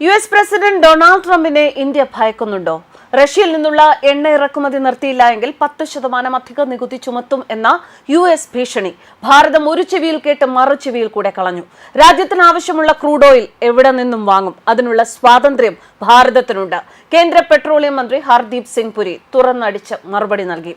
U S president Donald ട്രംപിനെ India ഭയക്കുന്നുണ്ടോ? റഷ്യയിൽ നിന്നുള്ള എണ്ണ ഇറക്കുമതി നിർത്തിയില്ല എങ്കിൽ പത്ത് ശതമാനം അധിക നികുതി ചുമത്തും എന്ന യു എസ് ഭീഷണി ഭാരതം ഒരു ചെവിയിൽ കേട്ട് മറു ചെവിയിൽ കൂടെ കളഞ്ഞു. രാജ്യത്തിന് ആവശ്യമുള്ള ക്രൂഡ് ഓയിൽ എവിടെ നിന്നും വാങ്ങും? അതിനുള്ള സ്വാതന്ത്ര്യം ഭാരതത്തിനുണ്ട്. കേന്ദ്ര പെട്രോളിയം മന്ത്രി ഹർദീപ് സിംഗ് പുരി തുറന്നടിച്ച് മറുപടി നൽകി.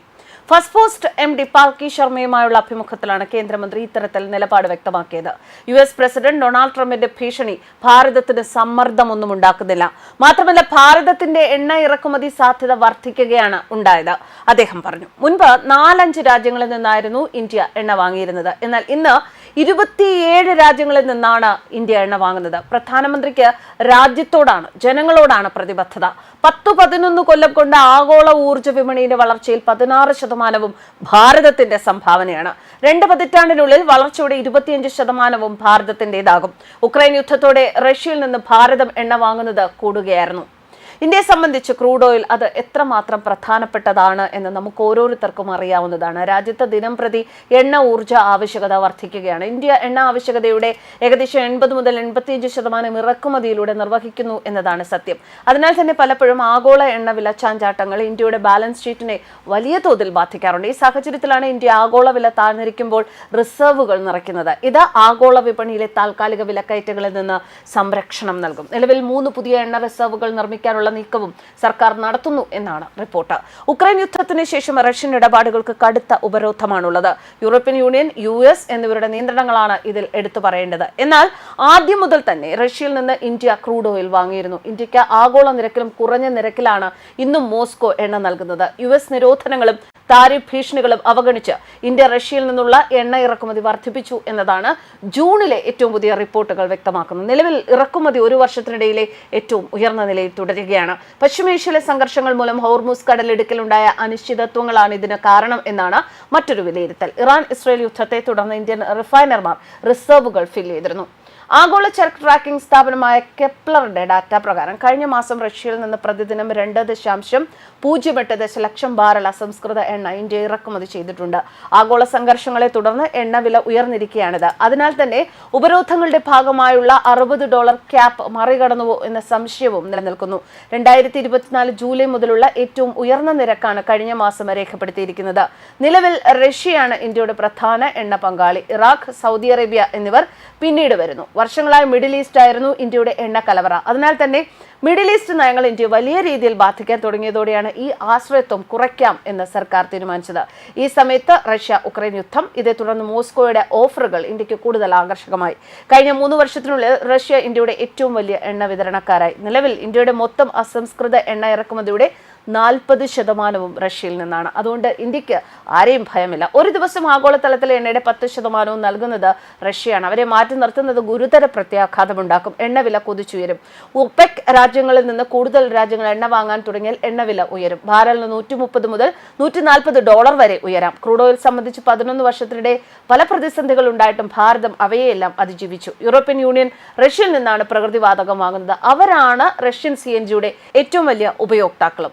First post M D Palki ശർമ്മയുമായുള്ള അഭിമുഖത്തിലാണ് കേന്ദ്രമന്ത്രി ഇത്തരത്തിൽ നിലപാട് വ്യക്തമാക്കിയത്. യു എസ് പ്രസിഡന്റ് ഡൊണാൾഡ് ട്രംപിന്റെ ഭീഷണി ഭാരതത്തിന് സമ്മർദ്ദമൊന്നും ഉണ്ടാക്കുന്നില്ല. മാത്രമല്ല ഭാരതത്തിന്റെ എണ്ണ ഇറക്കുമതി സാധ്യത വർദ്ധിക്കുകയാണ് ഉണ്ടായത്. അദ്ദേഹം പറഞ്ഞു മുൻപ് നാലഞ്ച് രാജ്യങ്ങളിൽ നിന്നായിരുന്നു ഇന്ത്യ എണ്ണ വാങ്ങിയിരുന്നത്. എന്നാൽ ഇന്ന് ഇരുപത്തിയേഴ് രാജ്യങ്ങളിൽ നിന്നാണ് ഇന്ത്യ എണ്ണ വാങ്ങുന്നത്. പ്രധാനമന്ത്രിക്ക് രാജ്യത്തോടാണ് ജനങ്ങളോടാണ് പ്രതിബദ്ധത. പത്ത് പതിനൊന്ന് കൊല്ലം കൊണ്ട് ആഗോള ഊർജ വിപണിയുടെ വളർച്ചയിൽ പതിനാറ് ശതമാനവും ഭാരതത്തിന്റെ സംഭാവനയാണ്. രണ്ട് പതിറ്റാണ്ടിനുള്ളിൽ വളർച്ചയുടെ ഇരുപത്തിയഞ്ച് ശതമാനവും ഭാരതത്തിന്റേതാകും. ഉക്രൈൻ യുദ്ധത്തോടെ റഷ്യയിൽ നിന്ന് ഭാരതം എണ്ണ വാങ്ങുന്നത് കൂടുകയായിരുന്നു. ഇന്ത്യയെ സംബന്ധിച്ച് ക്രൂഡ് ഓയിൽ അത് എത്രമാത്രം പ്രധാനപ്പെട്ടതാണ് എന്ന് നമുക്ക് ഓരോരുത്തർക്കും അറിയാവുന്നതാണ്. രാജ്യത്ത് ദിനം പ്രതി എണ്ണ ഊർജ ആവശ്യകത വർദ്ധിക്കുകയാണ്. ഇന്ത്യ എണ്ണ ആവശ്യകതയുടെ ഏകദേശം എൺപത് മുതൽ എൺപത്തിയഞ്ച് ശതമാനം ഇറക്കുമതിയിലൂടെ നിർവഹിക്കുന്നു എന്നതാണ് സത്യം. അതിനാൽ തന്നെ പലപ്പോഴും ആഗോള എണ്ണ വില ചാഞ്ചാട്ടങ്ങൾ ഇന്ത്യയുടെ ബാലൻസ് ഷീറ്റിനെ വലിയ തോതിൽ ബാധിക്കാറുണ്ട്. ഈ സാഹചര്യത്തിലാണ് ഇന്ത്യ ആഗോള വില താഴ്ന്നിരിക്കുമ്പോൾ റിസർവുകൾ നിറയ്ക്കുന്നത്. ഇത് ആഗോള വിപണിയിലെ താൽക്കാലിക വിലക്കയറ്റങ്ങളിൽ നിന്ന് സംരക്ഷണം നൽകും. നിലവിൽ മൂന്ന് പുതിയ എണ്ണ റിസർവുകൾ നിർമ്മിക്കാനുള്ള നീക്കവും സർക്കാർ നടത്തുന്നു എന്നാണ് റിപ്പോർട്ട്. ഉക്രൈൻ യുദ്ധത്തിന് ശേഷം റഷ്യൻ ഇടപാടുകൾക്ക് കടുത്ത ഉപരോധമാണുള്ളത്. യൂറോപ്യൻ യൂണിയൻ യു എസ് എന്നിവരുടെ നിയന്ത്രണങ്ങളാണ് ഇതിൽ എടുത്തു പറയേണ്ടത്. എന്നാൽ ആദ്യം മുതൽ തന്നെ റഷ്യയിൽ നിന്ന് ഇന്ത്യ ക്രൂഡ് ഓയിൽ വാങ്ങിയിരുന്നു. ഇന്ത്യയ്ക്ക് ആഗോള നിരക്കിലും കുറഞ്ഞ നിരക്കിലാണ് ഇന്നും മോസ്കോ എണ്ണ നൽകുന്നത്. യു എസ് നിരോധനങ്ങളും താരിഫ് ഭീഷണികളും അവഗണിച്ച് ഇന്ത്യ റഷ്യയിൽ നിന്നുള്ള എണ്ണ ഇറക്കുമതി വർദ്ധിപ്പിച്ചു എന്നതാണ് ജൂണിലെ ഏറ്റവും പുതിയ റിപ്പോർട്ടുകൾ വ്യക്തമാക്കുന്നത്. നിലവിൽ ഇറക്കുമതി ഒരു വർഷത്തിനിടയിലെ ഏറ്റവും ഉയർന്ന നിലയിൽ തുടരുകയാണ്. പശ്ചിമേഷ്യയിലെ സംഘർഷങ്ങൾ മൂലം ഹോർമൂസ് കടലിടുക്കിലുണ്ടായ അനിശ്ചിതത്വങ്ങളാണ് ഇതിന് കാരണം എന്നാണ് മറ്റൊരു വിലയിരുത്തൽ. ഇറാൻ ഇസ്രയേൽ യുദ്ധത്തെ തുടർന്ന് ഇന്ത്യൻ റിഫൈനർമാർ റിസർവുകൾ ഫിൽ ചെയ്തിരുന്നു. ആഗോള ചരക്ക് ട്രാക്കിംഗ് സ്ഥാപനമായ കെപ്ലറുടെ ഡാറ്റ പ്രകാരം കഴിഞ്ഞ മാസം റഷ്യയിൽ നിന്ന് പ്രതിദിനം രണ്ട് ദശാംശം പൂജ്യം എട്ട് ദശലക്ഷം ബാരൽ അസംസ്കൃത എണ്ണ ഇന്ത്യ ഇറക്കുമതി ചെയ്തിട്ടുണ്ട്. ആഗോള സംഘർഷങ്ങളെ തുടർന്ന് എണ്ണ വില ഉയർന്നിരിക്കുകയാണിത്. അതിനാൽ തന്നെ ഉപരോധങ്ങളുടെ ഭാഗമായുള്ള അറുപത് ഡോളർ ക്യാപ്പ് മറികടന്നുവോ എന്ന സംശയവും നിലനിൽക്കുന്നു. രണ്ടായിരത്തി ഇരുപത്തിനാല് ജൂലൈ മുതലുള്ള ഏറ്റവും ഉയർന്ന നിരക്കാണ് കഴിഞ്ഞ മാസം രേഖപ്പെടുത്തിയിരിക്കുന്നത്. നിലവിൽ റഷ്യയാണ് ഇന്ത്യയുടെ പ്രധാന എണ്ണ പങ്കാളി. ഇറാഖ് സൗദി അറേബ്യ എന്നിവർ പിന്നീട് വരുന്നു. വർഷങ്ങളായി മിഡിൽ ഈസ്റ്റ് ആയിരുന്നു ഇന്ത്യയുടെ എണ്ണ കലവറ. അതിനാൽ തന്നെ മിഡിൽ ഈസ്റ്റ് നയങ്ങൾ ഇന്ത്യ വലിയ രീതിയിൽ ബാധിക്കാൻ തുടങ്ങിയതോടെയാണ് ഈ ആശ്രയത്വം കുറയ്ക്കാം എന്ന് സർക്കാർ തീരുമാനിച്ചത്. ഈ സമയത്ത് റഷ്യ ഉക്രൈൻ യുദ്ധം ഇതേ തുടർന്ന് മോസ്കോയുടെ ഓഫറുകൾ ഇന്ത്യയ്ക്ക് കൂടുതൽ ആകർഷകമായി. കഴിഞ്ഞ മൂന്ന് വർഷത്തിനുള്ളിൽ റഷ്യ ഇന്ത്യയുടെ ഏറ്റവും വലിയ എണ്ണ വിതരണക്കാരായി. നിലവിൽ ഇന്ത്യയുടെ മൊത്തം അസംസ്കൃത എണ്ണ ഇറക്കുമതിയുടെ നാൽപ്പത് ശതമാനവും റഷ്യയിൽ നിന്നാണ്. അതുകൊണ്ട് ഇന്ത്യയ്ക്ക് ആരെയും ഭയമില്ല. ഒരു ദിവസം ആഗോളതലത്തിൽ എണ്ണയുടെ പത്ത് ശതമാനവും നൽകുന്നത് റഷ്യയാണ്. അവരെ മാറ്റി നിർത്തുന്നത് ഗുരുതര പ്രത്യാഘാതമുണ്ടാക്കും എണ്ണവില കുതിച്ചുയരും. ഒപെക് രാജ്യങ്ങളിൽ നിന്ന് കൂടുതൽ രാജ്യങ്ങൾ എണ്ണ വാങ്ങാൻ തുടങ്ങിയാൽ എണ്ണവില ഉയരും. ഭാരലിന് നൂറ്റി മുപ്പത് മുതൽ നൂറ്റി നാൽപ്പത് ഡോളർ വരെ ഉയരാം. ക്രൂഡ് ഓയിൽ സംബന്ധിച്ച് പതിനൊന്ന് വർഷത്തിനിടെ പല പ്രതിസന്ധികൾ ഉണ്ടായിട്ടും ഭാരതം അവയെല്ലാം അതിജീവിച്ചു. യൂറോപ്യൻ യൂണിയൻ റഷ്യയിൽ നിന്നാണ് പ്രകൃതിവാതകം വാങ്ങുന്നത്. അവരാണ് റഷ്യൻ സി എൻ ജിയുടെ ഏറ്റവും വലിയ ഉപയോക്താക്കളും.